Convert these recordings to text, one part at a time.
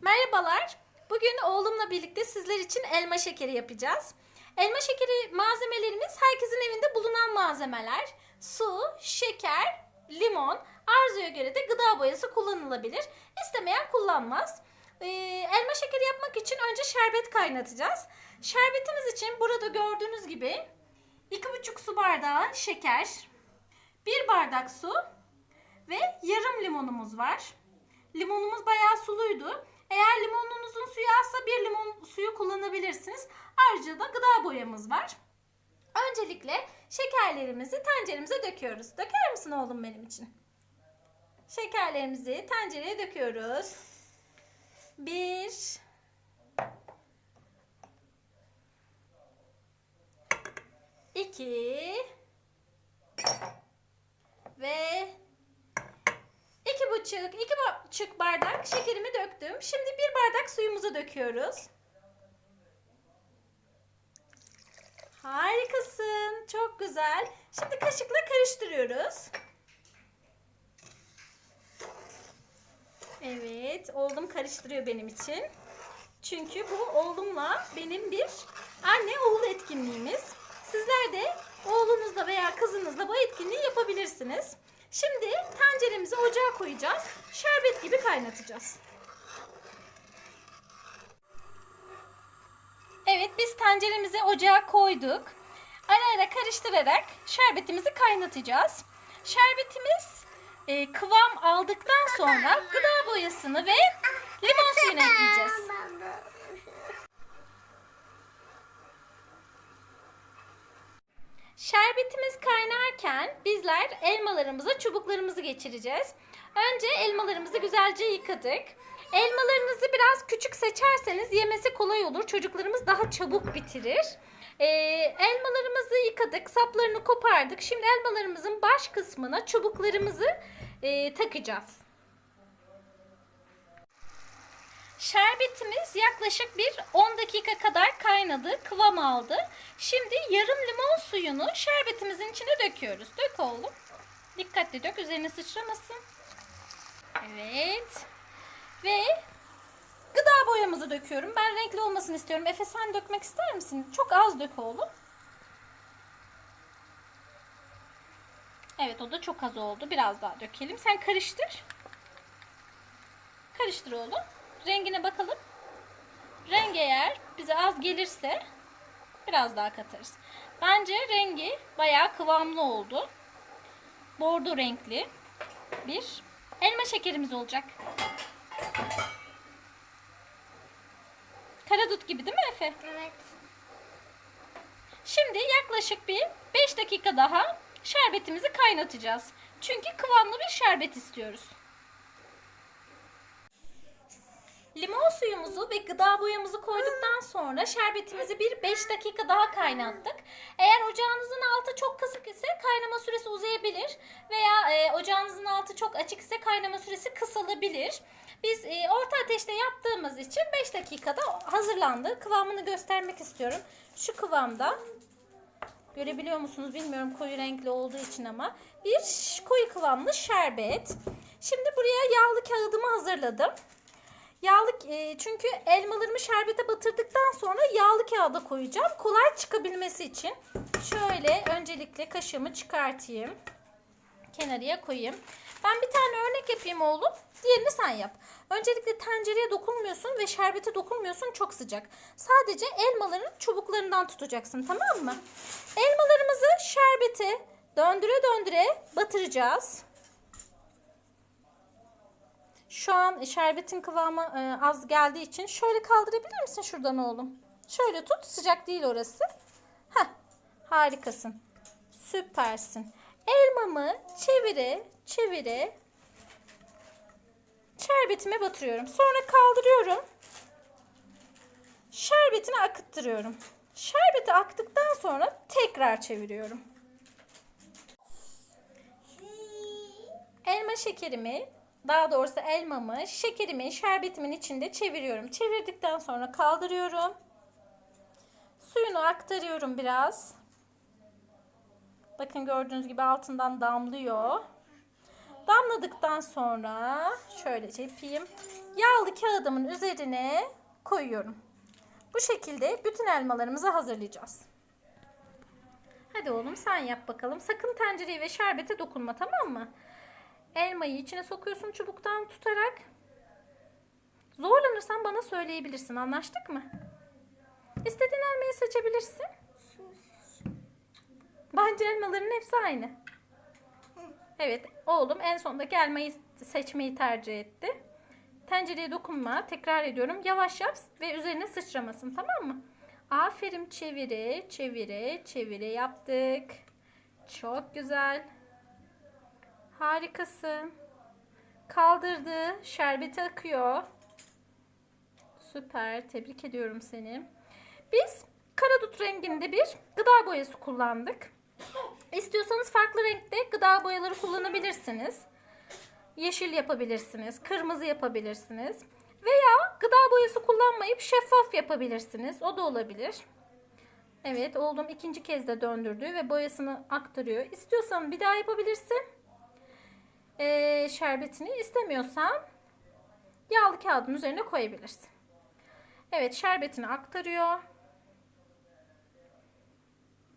Merhabalar. Bugün oğlumla birlikte sizler için elma şekeri yapacağız. Elma şekeri malzemelerimiz herkesin evinde bulunan malzemeler. Su, şeker, limon, arzuya göre de gıda boyası kullanılabilir. İstemeyen kullanmaz. Ee, elma şekeri yapmak için önce şerbet kaynatacağız. Şerbetimiz için burada gördüğünüz gibi 2,5 su bardağı şeker, 1 bardak su ve yarım limonumuz var. Limonumuz bayağı suluydu. Eğer limonunuzun suyu azsa bir limon suyu kullanabilirsiniz. Ayrıca da gıda boyamız var. Öncelikle şekerlerimizi tenceremize döküyoruz. Döker misin oğlum benim için? Şekerlerimizi tencereye döküyoruz. Bir. iki Ve İki buçuk, iki buçuk bardak şekerimi döktüm. Şimdi bir bardak suyumuzu döküyoruz. Harikasın. Çok güzel. Şimdi kaşıkla karıştırıyoruz. Evet, oğlum karıştırıyor benim için. Çünkü bu oğlumla benim bir anne oğul etkinliğimiz. Sizler de oğlunuzla veya kızınızla bu etkinliği yapabilirsiniz. Şimdi tenceremizi ocağa koyacağız. Şerbet gibi kaynatacağız. Evet biz tenceremizi ocağa koyduk. Ara ara karıştırarak şerbetimizi kaynatacağız. Şerbetimiz e, kıvam aldıktan sonra gıda boyasını ve limon suyunu ekleyeceğiz. Şerbetimiz kaynarken bizler elmalarımıza çubuklarımızı geçireceğiz. Önce elmalarımızı güzelce yıkadık. Elmalarınızı biraz küçük seçerseniz yemesi kolay olur. Çocuklarımız daha çabuk bitirir. Ee, elmalarımızı yıkadık, saplarını kopardık. Şimdi elmalarımızın baş kısmına çubuklarımızı e, takacağız. Şerbetimiz yaklaşık bir 10 dakika kadar kaynadı, kıvam aldı. Şimdi yarım limon suyunu şerbetimizin içine döküyoruz. Dök oğlum. Dikkatli dök, üzerine sıçramasın. Evet. Ve gıda boyamızı döküyorum. Ben renkli olmasını istiyorum. Efe sen dökmek ister misin? Çok az dök oğlum. Evet o da çok az oldu. Biraz daha dökelim. Sen karıştır. Karıştır oğlum. Rengine bakalım. Rengi eğer bize az gelirse biraz daha katarız. Bence rengi bayağı kıvamlı oldu. Bordo renkli bir elma şekerimiz olacak. Karadut gibi değil mi Efe? Evet. Şimdi yaklaşık bir 5 dakika daha şerbetimizi kaynatacağız. Çünkü kıvamlı bir şerbet istiyoruz. Limon suyumuzu ve gıda boyamızı koyduktan sonra şerbetimizi bir 5 dakika daha kaynattık. Eğer ocağınızın altı çok kısık ise kaynama süresi uzayabilir veya e, ocağınızın altı çok açık ise kaynama süresi kısalabilir. Biz e, orta ateşte yaptığımız için 5 dakikada hazırlandı. Kıvamını göstermek istiyorum. Şu kıvamda Görebiliyor musunuz bilmiyorum koyu renkli olduğu için ama bir koyu kıvamlı şerbet. Şimdi buraya yağlı kağıdımı hazırladım. Yağlı e, çünkü elmalarımı şerbete batırdıktan sonra yağlı kağıda koyacağım. Kolay çıkabilmesi için. Şöyle öncelikle kaşığımı çıkartayım. Kenarıya koyayım. Ben bir tane örnek yapayım oğlum. Diğerini sen yap. Öncelikle tencereye dokunmuyorsun ve şerbete dokunmuyorsun çok sıcak. Sadece elmaların çubuklarından tutacaksın tamam mı? Elmalarımızı şerbete döndüre döndüre batıracağız. Şu an şerbetin kıvamı e, az geldiği için şöyle kaldırabilir misin şuradan oğlum? Şöyle tut sıcak değil orası. Harikasın. Süpersin. Elmamı çevire çevire şerbetime batırıyorum. Sonra kaldırıyorum. Şerbetini akıttırıyorum. Şerbeti aktıktan sonra tekrar çeviriyorum. Elma şekerimi, daha doğrusu elmamı şekerimin, şerbetimin içinde çeviriyorum. Çevirdikten sonra kaldırıyorum. Suyunu aktarıyorum biraz. Bakın gördüğünüz gibi altından damlıyor. Damladıktan sonra şöyle yapayım. Yağlı kağıdımın üzerine koyuyorum. Bu şekilde bütün elmalarımızı hazırlayacağız. Hadi oğlum sen yap bakalım. Sakın tencereye ve şerbete dokunma tamam mı? Elmayı içine sokuyorsun çubuktan tutarak. Zorlanırsan bana söyleyebilirsin. Anlaştık mı? İstediğin elmayı seçebilirsin. Bence elmaların hepsi aynı. Evet, oğlum en sondaki elmayı seçmeyi tercih etti. Tencereye dokunma. Tekrar ediyorum. Yavaş yap ve üzerine sıçramasın. Tamam mı? Aferin çevire, çevire, çevire yaptık. Çok güzel. Harikasın. Kaldırdı. Şerbeti akıyor. Süper. Tebrik ediyorum seni. Biz karadut renginde bir gıda boyası kullandık. İstiyorsanız farklı renkte gıda boyaları kullanabilirsiniz. Yeşil yapabilirsiniz, kırmızı yapabilirsiniz. Veya gıda boyası kullanmayıp şeffaf yapabilirsiniz. O da olabilir. Evet, oğlum ikinci kez de döndürdü ve boyasını aktarıyor. İstiyorsan bir daha yapabilirsin. Ee, şerbetini istemiyorsan yağlı kağıdın üzerine koyabilirsin. Evet, şerbetini aktarıyor.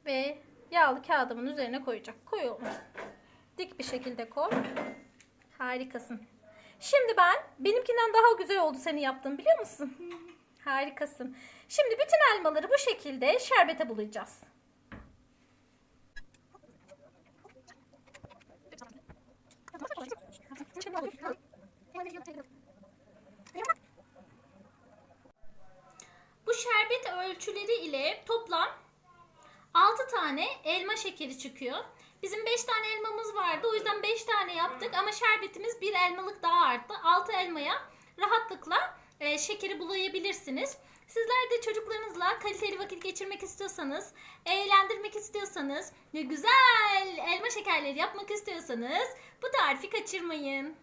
Ve yağlı kağıdımın üzerine koyacak. Koy oğlum. Dik bir şekilde koy. Harikasın. Şimdi ben benimkinden daha güzel oldu senin yaptığın biliyor musun? Harikasın. Şimdi bütün elmaları bu şekilde şerbete bulayacağız. Bu şerbet ölçüleri ile toplam 6 tane elma şekeri çıkıyor. Bizim 5 tane elmamız vardı. O yüzden 5 tane yaptık ama şerbetimiz bir elmalık daha arttı. 6 elmaya rahatlıkla e, şekeri bulayabilirsiniz. Sizler de çocuklarınızla kaliteli vakit geçirmek istiyorsanız, eğlendirmek istiyorsanız güzel elma şekerleri yapmak istiyorsanız bu tarifi kaçırmayın.